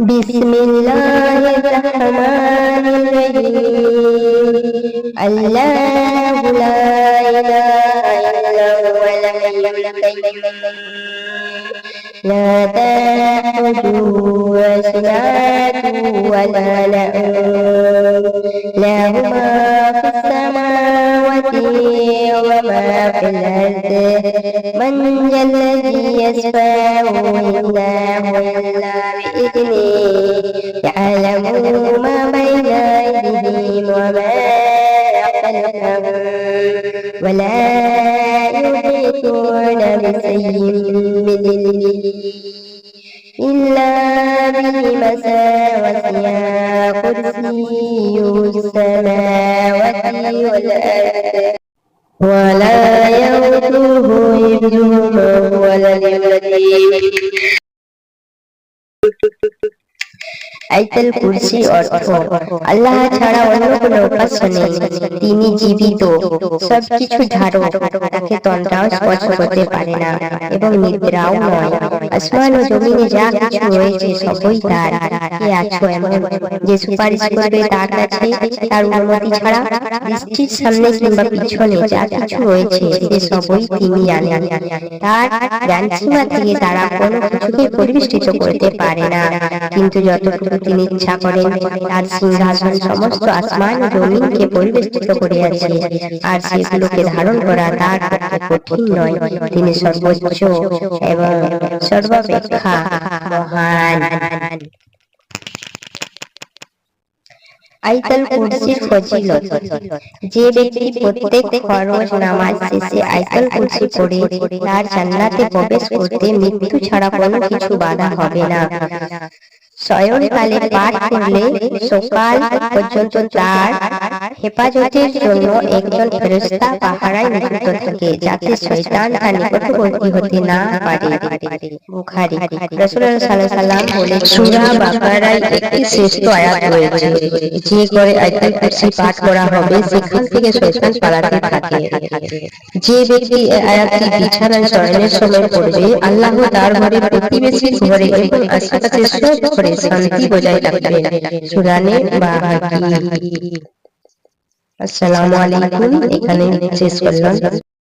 بسم الله الرحمن الرحيم الله لا إله إلا هو الحي القيوم لا تأخذه سنة ولا نوم له ما الأرض من ذا الذي يشفع عنده إلا بإذنه يعلم ما بين أيديهم وما خلفهم ولا يحيطون بشيء من إلا بمسا وسع كرسيه السماوات والأرض. يؤوده حفظهما وهو العلي আইতাল কুরসি অর্থ। আল্লাহ ছাড়া অন্য কোনো উপাস্য নেই। তিনি জীবিত। সবকিছু ঝাড়ো তাকে তন্দ্রাও স্পর্শ করতে পারে না এবং নিদ্রাও নয়। আসমান ও জমিনে যা কিছু রয়েছে সবই তার। কে আছো এমন? যে সুপারিশ করবে তার কাছে, তার অনুমতি ছাড়া দৃষ্টির সামনে কিংবা পিছনে যা কিছু রয়েছে সে সবই তিনি জানেন। তার জ্ঞানসীমা থেকে তারা কোনো কিছুকে পরিবেষ্টিত করতে পারে না। কিন্তু যতটুকু তিনি ইচ্ছা করেন তার সিংহাসন সমস্ত আসমান ও জমিনকে পরিবেষ্টিত করে আছে আর সেগুলোকে ধারণ করা তার পক্ষে কঠিন নয়। তিনি সর্বোচ্চ এবং সর্বাপেক্ষা মহান আইতাল কুরসির ফজিলত যে ব্যক্তি প্রত্যেক ফরজ নামাজ শেষে আইতাল কুরসি পড়ে, তার জান্নাতে প্রবেশ করতে মৃত্যু ছাড়া কোনো কিছু বাধা হবে না। শয়নকালে পাঠ করলে সকাল পর্যন্ত তার হেফাজতের জন্য একজন ফেরেশতা পাহারায় নিযুক্ত থাকে যাতে শয়তান তার নিকটবর্তী হতে না পারে। বুখারী। রাসূলুল্লাহ সাল্লাল্লাহু আলাইহি সাল্লাম বলে সূরা বাকারায় একটি শ্রেষ্ঠ আয়াত রয়েছে যে করে আয়াতুল কুরসি পাঠ করা হবে সেখান থেকে শয়তান পালাতে থাকে। যে ব্যক্তি আয়াতটি বিছানায় শয়নের সময় পড়বে আল্লাহ তার ঘরে প্রতিবেশী ঘরে এবং আশেপাশে সব ঘরে শান্তি বজায় রাখবেন। সুরানে বাহাকি আসসালামু আলাইকুম। এখানে শেষ করলাম।